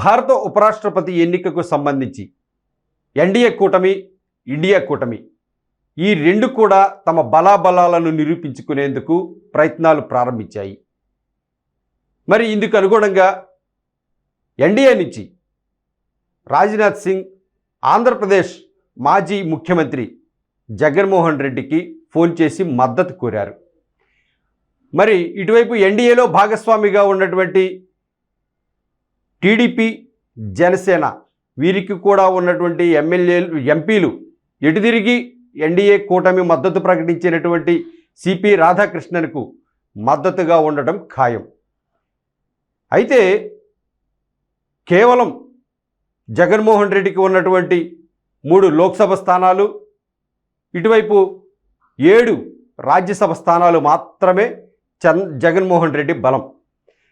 భారత ఉపరాష్ట్రపతి ఎన్నికకు సంబంధించి ఎన్డీఏ కూటమి ఇండియా కూటమి ఈ రెండు కూడా తమ బలాబలాలను నిరూపించుకునేందుకు ప్రయత్నాలు ప్రారంభించాయి. మరి ఇందుకు అనుగుణంగా ఎన్డీఏ నుంచి రాజ్నాథ్ సింగ్ ఆంధ్రప్రదేశ్ మాజీ ముఖ్యమంత్రి జగన్మోహన్ రెడ్డికి ఫోన్ చేసి మద్దతు కోరారు. మరి ఇటువైపు ఎన్డీఏలో భాగస్వామిగా ఉన్నటువంటి టీడీపీ జనసేన వీరికి కూడా ఉన్నటువంటి ఎమ్మెల్యేలు ఎంపీలు ఎటు తిరిగి ఎన్డీఏ కూటమి మద్దతు ప్రకటించినటువంటి సిపి రాధాకృష్ణన్కు మద్దతుగా ఉండటం ఖాయం. అయితే కేవలం జగన్మోహన్ రెడ్డికి ఉన్నటువంటి మూడు లోక్సభ స్థానాలు ఇటువైపు ఏడు రాజ్యసభ స్థానాలు మాత్రమే చంద్ జగన్మోహన్ రెడ్డి బలం.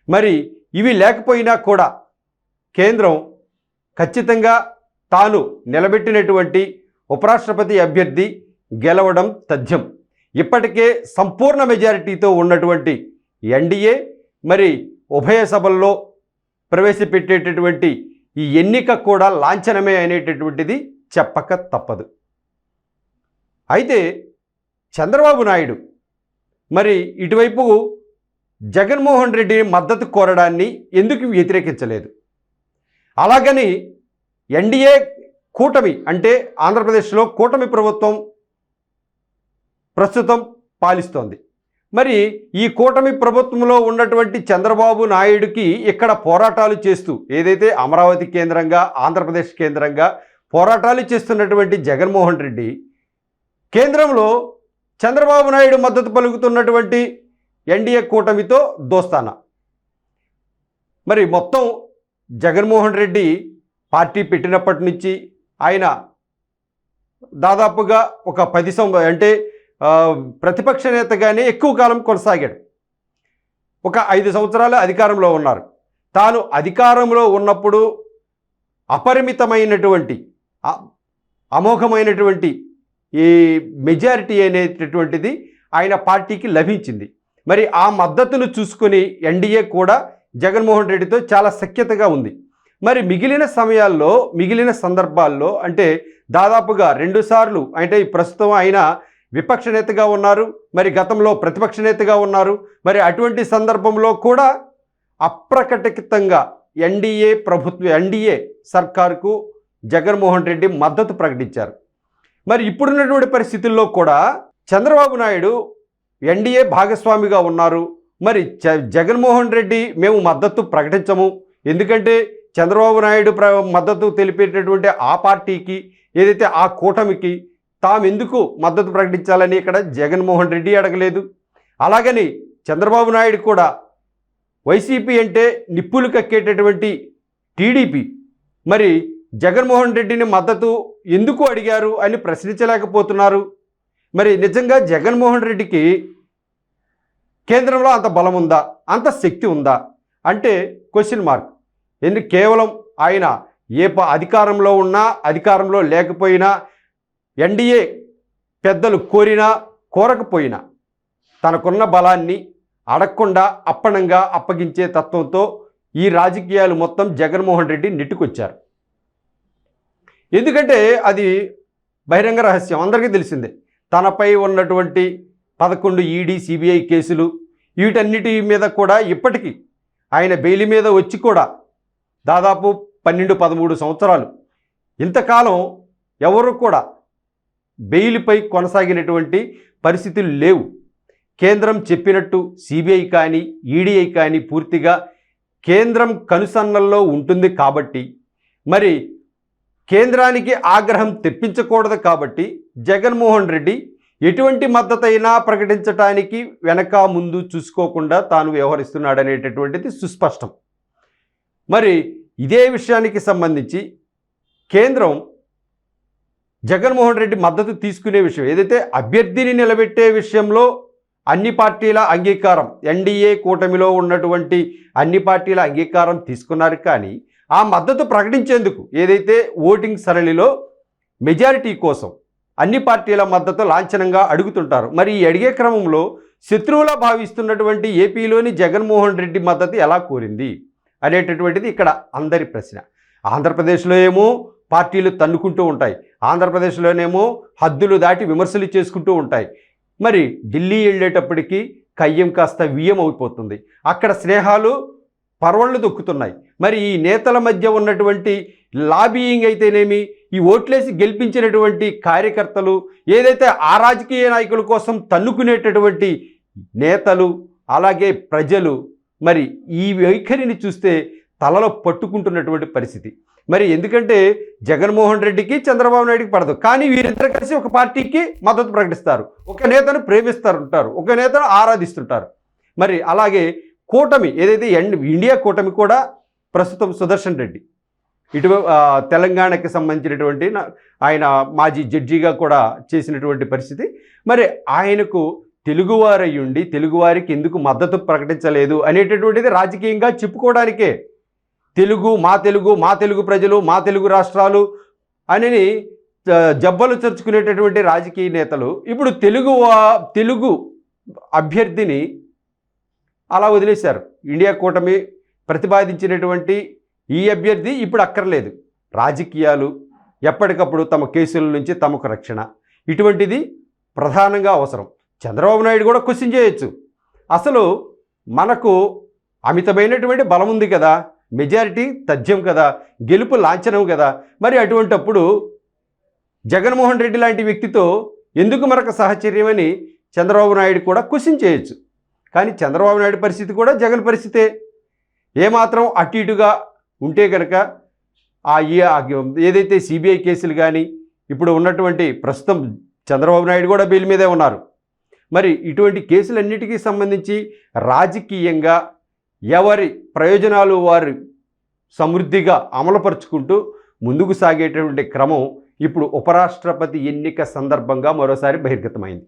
మరి ఇవి లేకపోయినా కూడా కేంద్రం ఖచ్చితంగా తాను నిలబెట్టినటువంటి ఉపరాష్ట్రపతి అభ్యర్థి గెలవడం తథ్యం. ఇప్పటికే సంపూర్ణ మెజారిటీతో ఉన్నటువంటి ఎన్డీఏ మరి ఉభయ సభల్లో ప్రవేశపెట్టేటటువంటి ఈ ఎన్నిక కూడా లాంఛనమే అనేటటువంటిది చెప్పక తప్పదు. అయితే చంద్రబాబు నాయుడు మరి ఇటువైపు జగన్మోహన్ రెడ్డి మద్దతు కోరడాన్ని ఎందుకు వ్యతిరేకించలేదు? అలాగని ఎన్డీఏ కూటమి అంటే ఆంధ్రప్రదేశ్లో కూటమి ప్రభుత్వం ప్రస్తుతం పాలిస్తోంది. మరి ఈ కూటమి ప్రభుత్వంలో ఉన్నటువంటి చంద్రబాబు నాయుడుకి ఇక్కడ పోరాటాలు చేస్తూ ఏదైతే అమరావతి కేంద్రంగా ఆంధ్రప్రదేశ్ కేంద్రంగా పోరాటాలు చేస్తున్నటువంటి జగన్మోహన్ రెడ్డి కేంద్రంలో చంద్రబాబు నాయుడు మద్దతు పలుకుతున్నటువంటి ఎన్డీఏ కూటమితో దోస్తానా. మరి మొత్తం జగన్మోహన్ రెడ్డి పార్టీ పెట్టినప్పటి నుంచి ఆయన దాదాపుగా ఒక పది సంవ అంటే ప్రతిపక్ష నేతగానే ఎక్కువ కాలం కొనసాగాడు. ఒక ఐదు సంవత్సరాలు అధికారంలో ఉన్నారు. తాను అధికారంలో ఉన్నప్పుడు అపరిమితమైనటువంటి అమోఘమైనటువంటి ఈ మెజారిటీ అనేటటువంటిది ఆయన పార్టీకి లభించింది. మరి ఆ మద్దతును చూసుకొని ఎన్డీఏ కూడా జగన్మోహన్ రెడ్డితో చాలా సఖ్యతగా ఉంది. మరి మిగిలిన సమయాల్లో మిగిలిన సందర్భాల్లో అంటే దాదాపుగా రెండుసార్లు అంటే ప్రస్తుతం ఆయన విపక్ష నేతగా ఉన్నారు మరి గతంలో ప్రతిపక్ష నేతగా ఉన్నారు మరి అటువంటి సందర్భంలో కూడా అప్రకటితంగా ఎన్డీఏ ప్రభుత్వ ఎన్డీఏ సర్కారుకు జగన్మోహన్ రెడ్డి మద్దతు ప్రకటించారు. మరి ఇప్పుడున్నటువంటి పరిస్థితుల్లో కూడా చంద్రబాబు నాయుడు ఎన్డీఏ భాగస్వామిగా ఉన్నారు మరి జ జగన్మోహన్ రెడ్డి మేము మద్దతు ప్రకటించము. ఎందుకంటే చంద్రబాబు నాయుడు ప్ర మద్దతు తెలిపేటటువంటి ఆ పార్టీకి ఏదైతే ఆ కూటమికి తాము ఎందుకు మద్దతు ప్రకటించాలని ఇక్కడ జగన్మోహన్ రెడ్డి అడగలేదు. అలాగని చంద్రబాబు నాయుడు కూడా వైసీపీ అంటే నిప్పులు కక్కేటటువంటి టీడీపీ. మరి జగన్మోహన్ రెడ్డిని మద్దతు ఎందుకు అడిగారు అని ప్రశ్నించలేకపోతున్నారు. మరి నిజంగా జగన్మోహన్ రెడ్డికి కేంద్రంలో అంత బలం ఉందా? అంత శక్తి ఉందా? అంటే క్వశ్చన్ మార్క్ ఎందుకు కేవలం ఆయన ఏ అధికారంలో ఉన్నా అధికారంలో లేకపోయినా ఎన్డీఏ పెద్దలు కోరినా కోరకపోయినా తనకున్న బలాన్ని అడగకుండా అప్పనంగా అప్పగించే తత్వంతో ఈ రాజకీయాలు మొత్తం జగన్మోహన్ రెడ్డి నెట్టుకొచ్చారు. ఎందుకంటే అది బహిరంగ రహస్యం. అందరికీ తెలిసిందే. తనపై ఉన్నటువంటి పదకొండు ఈడీ సిబిఐ కేసులు. వీటన్నిటి మీద కూడా ఇప్పటికీ ఆయన బెయిల్ మీద వచ్చి కూడా దాదాపు పన్నెండు పదమూడు సంవత్సరాలు. ఇంతకాలం ఎవరు కూడా బెయిల్పై కొనసాగినటువంటి పరిస్థితులు లేవు. కేంద్రం చెప్పినట్టు సిబిఐ కానీ ఈడీఐ కానీ పూర్తిగా కేంద్రం కనుసన్నల్లో ఉంటుంది కాబట్టి మరి కేంద్రానికి ఆగ్రహం తెప్పించకూడదు కాబట్టి జగన్మోహన్ రెడ్డి ఎటువంటి మద్దతైనా ప్రకటించటానికి వెనక ముందు చూసుకోకుండా తాను వ్యవహరిస్తున్నాడనేటటువంటిది సుస్పష్టం. మరి ఇదే విషయానికి సంబంధించి కేంద్రం జగన్మోహన్ రెడ్డి మద్దతు తీసుకునే విషయం ఏదైతే అభ్యర్థిని నిలబెట్టే విషయంలో అన్ని పార్టీల అంగీకారం ఎన్డీఏ కూటమిలో ఉన్నటువంటి అన్ని పార్టీల అంగీకారం తీసుకున్నారు కానీ ఆ మద్దతు ప్రకటించేందుకు ఏదైతే ఓటింగ్ సరళిలో మెజారిటీ కోసం అన్ని పార్టీల మద్దతు లాంఛనంగా అడుగుతుంటారు. మరి ఈ అడిగే క్రమంలో శత్రువులా భావిస్తున్నటువంటి ఏపీలోని జగన్మోహన్ రెడ్డి మద్దతు ఎలా కోరింది అనేటటువంటిది ఇక్కడ అందరి ప్రశ్న. ఆంధ్రప్రదేశ్లో ఏమో పార్టీలు తన్నుకుంటూ ఉంటాయి. ఆంధ్రప్రదేశ్లోనేమో హద్దులు దాటి విమర్శలు చేసుకుంటూ ఉంటాయి. మరి ఢిల్లీ వెళ్ళేటప్పటికి కయ్యం కాస్త వియ్యం అయిపోతుంది అక్కడ స్నేహాలు పర్వళ్ళు దొక్కుతున్నాయి. మరి ఈ నేతల మధ్య ఉన్నటువంటి లాబీయింగ్ అయితేనేమి ఈ ఓట్లేసి గెలిపించినటువంటి కార్యకర్తలు ఏదైతే ఆ రాజకీయ నాయకుల కోసం తన్నుకునేటటువంటి నేతలు అలాగే ప్రజలు మరి ఈ వైఖరిని చూస్తే తలలో పట్టుకుంటున్నటువంటి పరిస్థితి. మరి ఎందుకంటే జగన్మోహన్ రెడ్డికి చంద్రబాబు నాయుడికి పడదు. కానీ వీరిద్దరు కలిసి ఒక పార్టీకి మద్దతు ప్రకటిస్తారు. ఒక నేతను ప్రేమిస్తారు ఉంటారు ఒక నేతను ఆరాధిస్తుంటారు. మరి అలాగే కూటమి ఏదైతే ఎన్- ఇండియా కూటమి కూడా ప్రస్తుతం సుదర్శన్ రెడ్డి. ఇటు తెలంగాణకి సంబంధించినటువంటి ఆయన మాజీ జడ్జిగా కూడా చేసినటువంటి పరిస్థితి. మరి ఆయనకు తెలుగువారయ్యుండి ఉండి తెలుగువారికి ఎందుకు మద్దతు ప్రకటించలేదు అనేటటువంటిది రాజకీయంగా చెప్పుకోవడానికే. తెలుగు మా తెలుగు మా తెలుగు ప్రజలు మా తెలుగు రాష్ట్రాలు అని జబ్బలు చర్చుకునేటటువంటి రాజకీయ నేతలు ఇప్పుడు తెలుగు వా- తెలుగు అభ్యర్థిని అలా వదిలేశారు. ఇండియా కూటమి ప్రతిపాదించినటువంటి ఈ అభ్యర్థి ఇప్పుడు అక్కర్లేదు. రాజకీయాలు ఎప్పటికప్పుడు తమ కేసుల నుంచి తమకు రక్షణ. ఇటువంటిది ప్రధానంగా అవసరం. చంద్రబాబు నాయుడు కూడా క్వశ్చన్ చేయొచ్చు. అసలు మనకు అమితమైనటువంటి బలం ఉంది కదా. మెజారిటీ తథ్యం కదా. గెలుపు లాంఛనం కదా. మరి అటువంటప్పుడు జగన్మోహన్ రెడ్డి లాంటి వ్యక్తితో ఎందుకు మనకు సహచర్యమని చంద్రబాబు నాయుడు కూడా క్వశ్చన్ చేయొచ్చు. కానీ చంద్రబాబు నాయుడు పరిస్థితి కూడా జగన్ పరిస్థితే. ఏమాత్రం అటు ఇటుగా ఉంటే కనుక ఆ ఈ- ఏదైతే సిబిఐ కేసులు కానీ ఇప్పుడు ఉన్నటువంటి ప్రస్తుతం చంద్రబాబు నాయుడు కూడా బెయిల్ మీదే ఉన్నారు. మరి ఇటువంటి కేసులన్నిటికీ సంబంధించి రాజకీయంగా ఎవరి ప్రయోజనాలు వారు సమృద్ధిగా అమలుపరుచుకుంటూ ముందుకు సాగేటటువంటి క్రమం ఇప్పుడు ఉపరాష్ట్రపతి ఎన్నిక సందర్భంగా మరోసారి బహిర్గతమైంది.